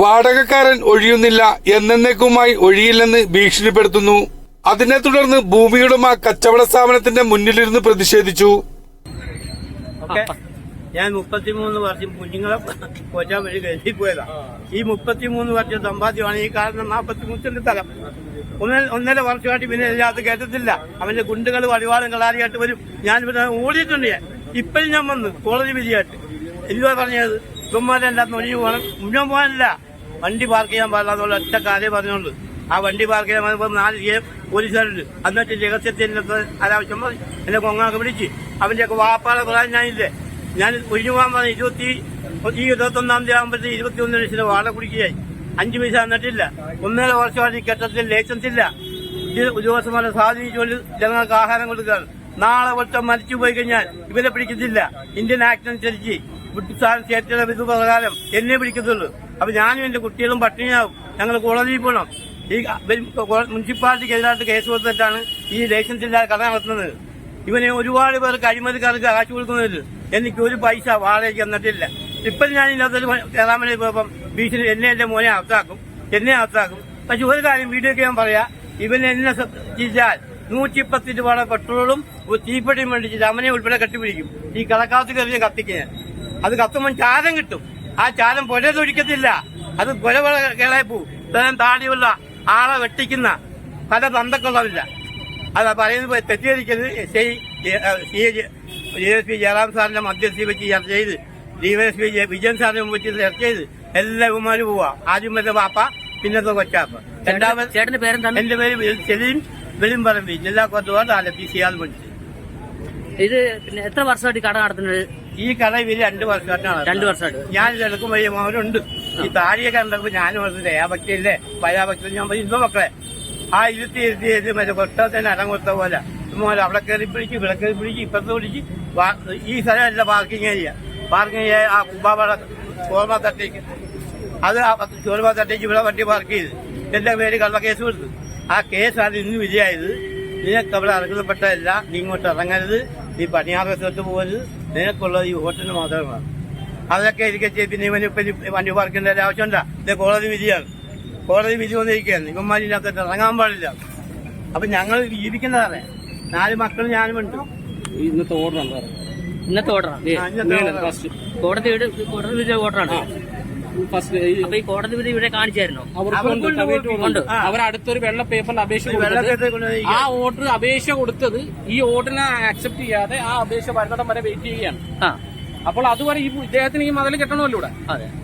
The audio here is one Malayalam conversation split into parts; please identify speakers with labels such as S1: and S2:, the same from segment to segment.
S1: വാടകക്കാരൻ ഒഴിയുന്നില്ല എന്നേക്കുമായി ഒഴിയില്ലെന്ന് ഭീഷണിപ്പെടുത്തുന്നു. അതിനെ തുടർന്ന് ഭൂമിയുടമ കച്ചവട സ്ഥാപനത്തിന്റെ മുന്നിലിരുന്ന് പ്രതിഷേധിച്ചു.
S2: ഞാൻ മുപ്പത്തിമൂന്ന് വർഷം കുഞ്ഞുങ്ങളെ കൊച്ചാൻ വേണ്ടി ഗൾഫിൽ പോയതാ. ഈ മുപ്പത്തിമൂന്ന് വർഷം സമ്പാദ്യമാണ് ഈ കാരണം നാൽപ്പത്തി മുച്ചിന്റെ സ്ഥലം ഒന്നര ഒന്നര വർഷമായിട്ട് പിന്നെ ഇതിനകത്ത് കേട്ടത്തില്ല അവന്റെ ഗുണ്ടുകൾ വഴിപാടും കളാരിയായിട്ട് വരും. ഞാൻ ഇവിടെ ഓടിയിട്ടുണ്ട് ഞാൻ. ഇപ്പോഴും ഞാൻ വന്നു കോളേജ് വിധിയായിട്ട്. എന്തുവാ പറഞ്ഞത്? ഇവന്മാരെല്ലാം ഒഴിഞ്ഞു പോകണം. മുന്നോട്ട് പോകാനില്ല. വണ്ടി പാർക്ക് ചെയ്യാൻ പാടില്ല എന്നുള്ള ഒറ്റ കാര്യം പറഞ്ഞുകൊണ്ട് ആ വണ്ടി പാർക്ക് ചെയ്യാൻ പറഞ്ഞപ്പോൾ നാല് ജെ പോലീസുകാരുണ്ട്. എന്നിട്ട് രഹസ്യത്തിൽ അനാവശ്യം പറഞ്ഞു. എന്നെ കൊങ്ങാക്ക് പിടിച്ച്. അവന്റെ ഒക്കെ വാപ്പാടെ പറയാൻ ഞാനില്ലേ. ഞാൻ ഒഴിഞ്ഞു പോകാൻ പറഞ്ഞ. ഇരുപത്തി ഈ ഇരുപത്തൊന്നാം തീയതി ആകുമ്പോഴത്തേക്ക് ഇരുപത്തി ഒന്ന് ലക്ഷം വാടക കുടിക്കുകയായി. അഞ്ചു പൈസ തന്നിട്ടില്ല. ഒന്നര വർഷമായിട്ട് കെട്ടത്തിൽ ലൈസൻസ് ഇല്ല. ഉദ്യോഗസ്ഥന്മാരെ സ്വാധീനിച്ചുകൊണ്ട് ജനങ്ങൾക്ക് ആഹാരം കൊടുക്കുകയാണ്. നാളെ വട്ടം മരിച്ചു പോയി കഴിഞ്ഞാൽ ഇവരെ പിടിക്കത്തില്ല. ഇന്ത്യൻ ആക്ട് അനുസരിച്ച് ബ്രിട്ടീഷ് സ്റ്റേറ്റുകളുടെ വിധു പ്രകാരം എന്നെ പിടിക്കത്തുള്ളൂ. അപ്പൊ ഞാനും എന്റെ കുട്ടികളും പട്ടിണിയാവും. ഞങ്ങൾ കോടതിയിൽ പോകണം. ഈ മുനിസിപ്പാലിറ്റിക്കെതിരായിട്ട് കേസ് കൊടുത്തിട്ടാണ് ഈ ലൈസൻസ് ഇല്ലാതെ കട നടത്തുന്നത്. ഇവനെ ഒരുപാട് പേർക്ക് അഴിമതിക്കാർക്ക് കാശ് കൊടുക്കുന്നതിൽ എനിക്ക് ഒരു പൈസ വാടകയ്ക്ക് തന്നിട്ടില്ല. ഇപ്പം ഞാൻ ഇല്ലാത്തൊരു വേണ്ടി പോയപ്പം ഭീഷണി എന്നെ എന്റെ മോനെ അകത്താക്കും എന്നെ അകത്താക്കും പക്ഷെ ഒരു കാര്യം വീഡിയോ ഞാൻ പറയാ. ഇവൻ എന്നെ ചെയ്താൽ നൂറ്റി പത്ത് രൂപയുടെ പെട്രോളും ഒരു തീപ്പെട്ടിയും മേടിച്ചിട്ട് അവനെ ഉൾപ്പെടെ കെട്ടിപ്പിടിക്കും. ഈ കടക്കാത്ത കയറി കത്തിക്ക് ഞാൻ. അത് കത്തുമ്പോൾ ചാരം കിട്ടും. ആ ചാരം പുഴതൊഴിക്കത്തില്ല അത് പുല കേളായി പോവും. ഇത്രയും താടിയുള്ള ആളെ വെട്ടിക്കുന്ന പല തന്തക്കുള്ളതില്ല അത് പറയുന്നത് തെറ്റിദ്ധരിക്കരുത്. S C S P Jayaram സാറിന്റെ മധ്യസ്ഥി വെച്ച് ചർച്ച ചെയ്ത് ഡിവൈഎസ് പി വിജയൻ സാറിനെ വെച്ച് ചർച്ച ചെയ്ത് എല്ലാ ഇവന്മാരും പോവാ. ആദ്യം വരെ വാപ്പ പിന്നത്തെ കൊച്ചാപ്പ. രണ്ടാമത് എന്റെ പേര് ചെലിയും വെളിയും പറമ്പി. ജില്ലാ കോർത്തുവാർഡ് ആലപ്പി സിയാൽ പഠിച്ചു
S3: ഇത് പിന്നെ എത്ര വർഷമായിട്ട് കട നടത്തുന്നത്?
S2: ഈ കട ഇവർ രണ്ടു വർഷമായിട്ടാണ്
S3: രണ്ടു വർഷമായിട്ട്.
S2: ഞാൻ എടുക്കും വഴി മോനുണ്ട്. ഈ താടിയൊക്കെ കണ്ടപ്പോ ഞാനും പറഞ്ഞില്ലേ ആ ഭക്തിയില്ലേ? പഴയ ഭക്തി ഞാൻ പറഞ്ഞു ഇന്നോ മക്കളെ. ആ ഇരുത്തി ഇരുത്തി ഇരുത്തി മറ്റേ കൊട്ടത്തിന് അടം കൊടുത്ത പോലെ. മോനെ അവിടെ കയറി പിടിക്കും ഇവിടെ കയറി പിടിക്കും ഇപ്പുറത്ത് പിടിച്ച് ഈ സ്ഥലമല്ല പാർക്കിംഗ് ഏരിയ പാർക്കിംഗ് ഏരിയ ആ കുബാബയുടെ ചോർമ തട്ടേക്ക്. അത് ആ ചോർമ തട്ടേക്ക് ഇവിടെ വണ്ടി പാർക്ക് ചെയ്ത്. എന്റെ പേര് കള്ള കേസ് കൊടുത്തു. ആ കേസാണ് ഇന്ന് വിജയായത്. നിനക്ക് അവിടെ അർഹതപ്പെട്ടതല്ല നീ ഇങ്ങോട്ട് ഇറങ്ങരുത്. നീ പണിയാറ് സ്ഥലത്ത് പോകരുത് നിനക്കുള്ളത് ഈ ഹോട്ടലിന് മാത്രമാണ്. അതൊക്കെ ഇരിക്കെ പിന്നെ ഇവന് ഇപ്പം വണ്ടി പാർക്കേണ്ട ഒരു ആവശ്യമുണ്ട ഇത് കോടതി വിധിയാണ്. കോടതി വിധി വന്നിരിക്കുകയാണ്. ഇവന്മാരിനകത്ത് ഇറങ്ങാൻ പാടില്ല. അപ്പൊ ഞങ്ങൾ ജീവിക്കുന്നതാണ്. നാല് മക്കൾ ഞാനുമുണ്ട്
S4: ഇന്നത്തെ ഓർഡർ
S3: ഇന്നത്തെ ഓർഡറാണ്
S2: ആ,
S4: ഫസ്റ്റ്
S3: കോടതി വീട് കോടതി വിധി ഓർഡറാണ്
S4: ഫസ്റ്റ്
S3: അപ്പൊ ഈ കോടതി വിധി ഇവിടെ കാണിച്ചായിരുന്നോ?
S2: അവർക്കുണ്ട്.
S4: അവർ അടുത്തൊരു വെള്ള പേപ്പറിൽ അപേക്ഷ ആ ഓർഡർ അപേക്ഷ കൊടുത്തത് ഈ ഓർഡറിനെ ആക്സെപ്റ്റ് ചെയ്യാതെ ആ അപേക്ഷ വരുന്നിടം വരെ വെയിറ്റ് ചെയ്യുകയാണ്. അപ്പോൾ അതുവരെ ഈ ഇദ്ദേഹത്തിന് ഈ മതിൽ കെട്ടണമല്ലോ ഇവിടെ.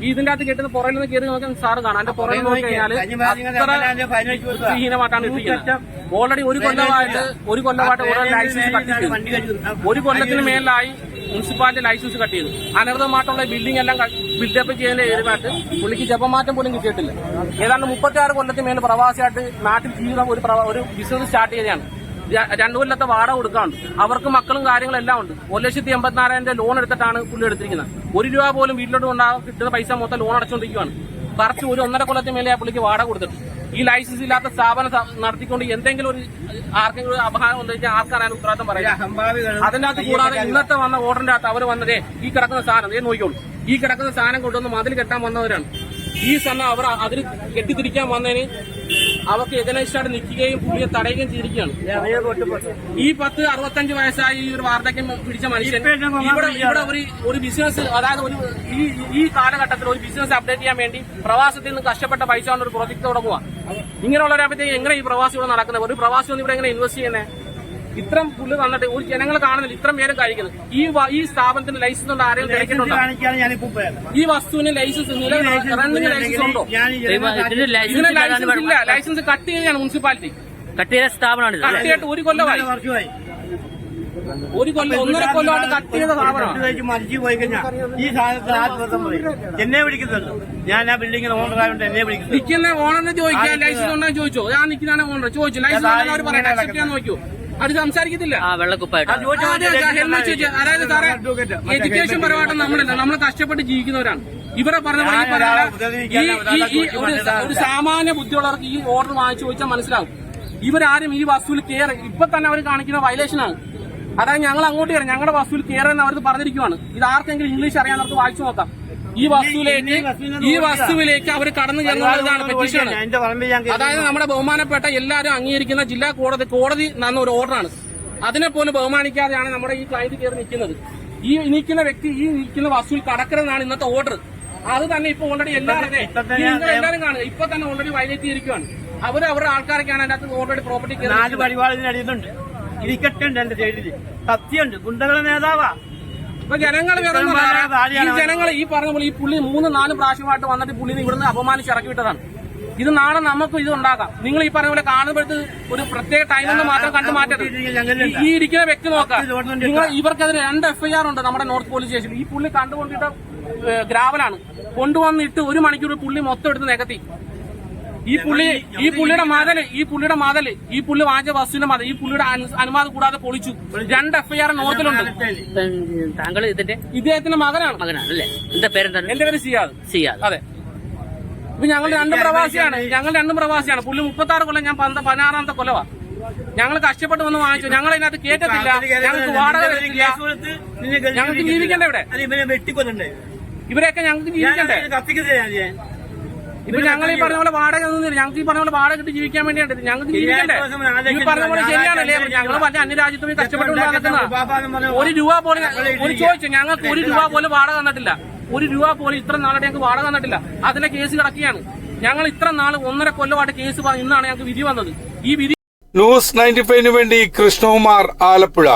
S4: ഈ ഇതിന്റെ അകത്ത് കെട്ടുന്ന പുറകിൽ നിന്ന് കയറി നോക്കാൻ സാറ് കാണാം. അതിന്റെ പുറകിൽ നോക്കി കഴിഞ്ഞാൽ. ഹീനമായിട്ടാണ് ഇട്ടിരിക്കുന്നത് ഓൾറെഡി ഒരു കൊല്ലമായിട്ട് ഒരു കൊല്ലമായിട്ട് ഓരോ ലൈസൻസ് ഒരു കൊല്ലത്തിന് മേലിലായി മുനിസിപ്പാലിറ്റി ലൈസൻസ് കട്ട് ചെയ്തു. അനർഹമായിട്ടുള്ള ബിൽഡിംഗ് എല്ലാം ബിൽഡപ്പ് ചെയ്യുന്ന ഏരിയമായിട്ട് പുള്ളിക്ക് ജപമാറ്റം പോലും കിട്ടിയിട്ടില്ല. ഏതാണ്ട് മുപ്പത്തി ആറ് കൊല്ലത്തിന് മേൽ പ്രവാസിയായിട്ട് നാട്ടിൽ ജീവിതം ഒരു ഒരു ബിസിനസ് സ്റ്റാർട്ട് ര- രണ്ടു കൊല്ലത്തെ വാടക കൊടുക്കാറുണ്ട് അവർക്ക് മക്കളും കാര്യങ്ങളും എല്ലാം ഉണ്ട്. ഒരു ലക്ഷത്തി എൺപത്തിനാലായിരം രൂപ ലോൺ എടുത്തിട്ടാണ് പുള്ളി എടുത്തിരിക്കുന്നത്. ഒരു രൂപ പോലും വീട്ടിലോട്ട് കൊണ്ടാകും കിട്ടുന്ന പൈസ മൊത്തം ലോൺ അടച്ചുകൊണ്ടിരിക്കുകയാണ് കുറച്ച് ഒരു ഒന്നര കൊല്ലത്തിന് മേലെ ആ പുള്ളിക്ക് വാടക കൊടുത്തിട്ട് ഈ ലൈസൻസ് ഇല്ലാത്ത സ്ഥാപനം നടത്തിക്കൊണ്ട് എന്തെങ്കിലും ഒരു ആർക്കെങ്കിലും ഒരു അപഹാരം ഉണ്ടെങ്കിൽ ആർക്കാണ് ഉത്തരവാദിത്തം പറയാം
S2: അഹംഭാവികൾ
S4: അതിന്റെ അകത്ത് കൂടാതെ ഇന്നത്തെ വന്ന ഓർഡറിന്റെ അകത്ത് അവർ വന്നതേ ഈ കിടക്കുന്ന സാധനം ഏ നോക്കിക്കോളൂ. ഈ കിടക്കുന്ന സാധനം കൊണ്ടുവന്ന് മതിൽ കെട്ടാൻ വന്നവരാണ്. ഈ സമയം അവർ അതിൽ കെട്ടിത്തിരിക്കാൻ വന്നതിന് അവർക്ക് എഗനൈസ്ഡായിട്ട് നിൽക്കുകയും പുള്ളിയെ തടയുകയും ചെയ്തിരിക്കുകയാണ്. ഈ പത്ത് അറുപത്തഞ്ച് വയസ്സായി ഈ ഒരു വാർദ്ധക്യം പിടിച്ച മനുഷ്യൻ ഇവിടെ ഇവിടെ ഒരു ഒരു ബിസിനസ് അതായത് ഒരു ഈ ഈ കാലഘട്ടത്തിൽ ഒരു ബിസിനസ് അപ്ഡേറ്റ് ചെയ്യാൻ വേണ്ടി പ്രവാസത്തിൽ നിന്ന് കഷ്ടപ്പെട്ട പൈസ കൊണ്ട് ഒരു പ്രോജക്ട് തുടങ്ങുക ഇങ്ങനെയുള്ളവരാകുമ്പോഴത്തേക്ക് എങ്ങനെ ഈ പ്രവാസികൾ നടക്കുന്നത്? ഒരു പ്രവാസി ഒന്നും ഇവിടെ എങ്ങനെ ഇൻവെസ്റ്റ് ചെയ്യുന്നത് ഇത്രം പുല്ല് തന്നിട്ട് ഒരു ജനങ്ങൾ കാണുന്നില്ല. ഇത്രയും പേരും കഴിക്കുന്നത് ഈ ഈ സ്ഥാപനത്തിന് ലൈസൻസ് ഉണ്ട്?
S2: ആരെയും പോയത്
S4: ഈ വസ്തുവിന് ലൈസൻസ് നില റണ്ണിന് ലൈസൻസ് ഉണ്ടോ?
S3: ഇതിന് ലൈസൻസ്
S4: ഇല്ല. ലൈസൻസ് കട്ട് ചെയ്യുകയാണ് മുനിസിപ്പാലിറ്റി
S3: കട്ട് ചെയ്ത സ്ഥാപനമാണ്
S4: കട്ട് ചെയ്തിട്ട് ഒരു കൊല്ലമായി ഒരു കൊല്ലം ഒന്നര കൊല്ലമായിട്ട് കട്ട് ചെയ്ത സ്ഥാപനമാണ്.
S2: മരിച്ചു പോയി കഴിഞ്ഞാൽ ഈ പറയും എന്നെ വിളിക്കുന്നുണ്ട്. ഞാൻ ആ ബിൽഡിങ്ങിന് ഓണർ ആയതുകൊണ്ട് എന്നെ വിളിക്കുന്നു
S4: നിൽക്കുന്ന ഓണറിനെ ചോദിക്കാൻ ലൈസൻസ് ഉണ്ടോന്ന് ചോദിച്ചോ. ഞാൻ നിൽക്കുന്നതാണ് ഓണർ ചോദിച്ചു. ലൈസൻസ് ഉണ്ടെന്ന് അവർ പറയാം അക്സെപ്റ്റ് ചെയ്യാൻ നോക്കിയോ അത് സംസാരിക്കത്തില്ല.
S3: വെള്ളക്കുപ്പായിട്ട്.
S4: അതായത് സാറേ എഡ്യൂക്കേഷൻ പരമായിട്ട് നമ്മളല്ല നമ്മൾ കഷ്ടപ്പെട്ട് ജീവിക്കുന്നവരാണ്. ഇവരെ പറഞ്ഞ ഈ ഒരു സാമാന്യ ബുദ്ധിയുള്ളവർക്ക് ഈ ഓർഡർ വാങ്ങിച്ചു ചോദിച്ചാൽ മനസ്സിലാവും. ഇവരാരും ഈ വസ്തുവിൽ കയറി ഇപ്പൊ തന്നെ അവർ കാണിക്കുന്ന വയലേഷനാണ് അതായത് ഞങ്ങൾ അങ്ങോട്ട് കയറി ഞങ്ങളുടെ വസ്തുവിൽ കയറുന്ന അവർ പറഞ്ഞിരിക്കുവാണ്. ഇത് ആർക്കെങ്കിലും ഇംഗ്ലീഷ് അറിയാൻ അവർക്ക് വായിച്ചു നോക്കാം. ഈ വസ്തുവിലേക്ക് ഈ വസ്തുവിലേക്ക് അവർ കടന്നു ചെന്നുള്ളതാണ്
S2: ഞാൻ
S4: അതായത് നമ്മുടെ ബഹുമാനപ്പെട്ട എല്ലാവരും അംഗീകരിക്കുന്ന ജില്ലാ കോടതി കോടതി തന്ന ഒരു ഓർഡറാണ് അതിനെ പോലും ബഹുമാനിക്കാതെയാണ് നമ്മുടെ ഈ ക്ലയന്റ് കയറി നിൽക്കുന്നത്. ഈ നിൽക്കുന്ന വ്യക്തി ഈ നിൽക്കുന്ന വസ്തുവിൽ കടക്കരുതെന്നാണ് ഇന്നത്തെ ഓർഡർ അത് തന്നെ ഇപ്പൊ ഓൾറെഡി എല്ലാവരും എല്ലാവരും കാണുക ഇപ്പൊ തന്നെ ഓൾറെഡി വയലേറ്റ് ചെയ്തിരിക്കുകയാണ് അവർ അവരുടെ ആൾക്കാരൊക്കെയാണ് അതിനകത്ത് ഓൾറെഡി പ്രോപ്പർട്ടി
S2: നാല് പരിപാടി അടിയുന്നുണ്ട് ഇരിക്കട്ടുണ്ട് എന്റെ സൈഡിൽ സത്യമുണ്ട്. ഗുണ്ടകളുടെ നേതാവാ.
S4: ഇപ്പൊ ജനങ്ങൾ ഈ ജനങ്ങൾ ഈ പറഞ്ഞ പോലെ ഈ പുള്ളി മൂന്ന് നാല് പ്രാവശ്യമായിട്ട് വന്നിട്ട് പുള്ളിനെ ഇവിടുന്ന് അപമാനിച്ച് ഇറക്കി വിട്ടതാണ് ഇത് നാളെ നമുക്കും ഇത് ഉണ്ടാക്കാം നിങ്ങൾ ഈ പറഞ്ഞ പോലെ കാണുമ്പോഴത്ത് ഒരു പ്രത്യേക ടൈം മാത്രം കണ്ടു മാറ്റരുത് ഈ- ഈ ഇരിക്കുന്ന വ്യക്തി നോക്കാം നിങ്ങൾ ഇവർക്കെതിരെ രണ്ട് എഫ്ഐആർ ഉണ്ട് നമ്മുടെ നോർത്ത് പോലീസ് സ്റ്റേഷനിൽ ഈ പുള്ളി കണ്ടുകൊണ്ടിട്ട് ഗ്രാവലാണ് കൊണ്ടുവന്നിട്ട് ഒരു മണിക്കൂർ പുള്ളി മൊത്തം എടുത്ത് നികത്തി ഈ പുള്ളി ഈ പുള്ളിയുടെ മതൽ ഈ പുള്ളിയുടെ മതൽ ഈ പുള്ളി വാങ്ങിച്ച ബസ്സിന്റെ മാതൽ ഈ പുള്ളിയുടെ അനു- അനുവാദം കൂടാതെ പൊളിച്ചു. രണ്ട് എഫ്ഐആർ നോർത്തിലുണ്ട്.
S3: താങ്കൾ ഇതിന്റെ
S4: ഇദ്ദേഹത്തിന്റെ മകനാണ്.
S3: മകനാണ് അല്ലേ? എന്താ പേരെന്താണ്?
S4: എന്റെ പേര് സിയാദ്.
S3: സിയാദ്.
S4: അതെ. ഇപ്പൊ ഞങ്ങൾ രണ്ടും പ്രവാസിയാണ്. ഞങ്ങൾ രണ്ടും പ്രവാസിയാണ്. പുള്ളി മുപ്പത്തി ആറ് കൊല്ലം ഞാൻ പതിനാറാമത്തെ കൊല്ലവാ. ഞങ്ങൾ കഷ്ടപ്പെട്ട് വന്ന് വാങ്ങിച്ചു. ഞങ്ങൾ അതിനകത്ത് കേറ്റത്തില്ല. ഞങ്ങൾക്ക് വാടക തരത്തില്ല. ഞങ്ങൾക്ക് ജീവിക്കണ്ടേ ഇവിടെ? ഇവരെയൊക്കെ ഞങ്ങൾക്ക് ജീവിക്കണ്ടേ? ഇപ്പൊ ഞങ്ങൾ ഈ പറഞ്ഞ പോലെ വാടക നിന്നില്ല ഞങ്ങൾക്ക് ഈ പറഞ്ഞ പോലെ വാടക കിട്ടി ജീവിക്കാൻ വേണ്ടിയാണ് ഞങ്ങൾക്ക് ജീവിക്കണ്ടേ? ഈ പറഞ്ഞ പോലെ ശരിയാണല്ലേ? ഞങ്ങൾ മറ്റേ അന്യരാജ്യത്ത് പോയി കഷ്ടപ്പെട്ട് നടക്കുന്ന ഒരു രൂപ പോലും ഒരു ചോദിച്ചു ഞങ്ങൾക്ക് ഒരു രൂപ പോലും വാടക തന്നിട്ടില്ല. ഒരു രൂപ പോലും ഇത്ര നാളായിട്ട് ഞങ്ങൾക്ക് വാടക തന്നിട്ടില്ല. അതിന്റെ കേസ് കിടക്കുകയാണ്. ഞങ്ങൾ ഇത്ര നാൾ ഒന്നര കൊല്ലമായിട്ട് കേസ് പറഞ്ഞ് ഇന്നാണ് ഞങ്ങൾക്ക് വിധി വന്നത്. ഈ വിധി
S1: ന്യൂസ് നയന്റി ഫൈവിന് വേണ്ടി കൃഷ്ണകുമാർ ആലപ്പുഴ.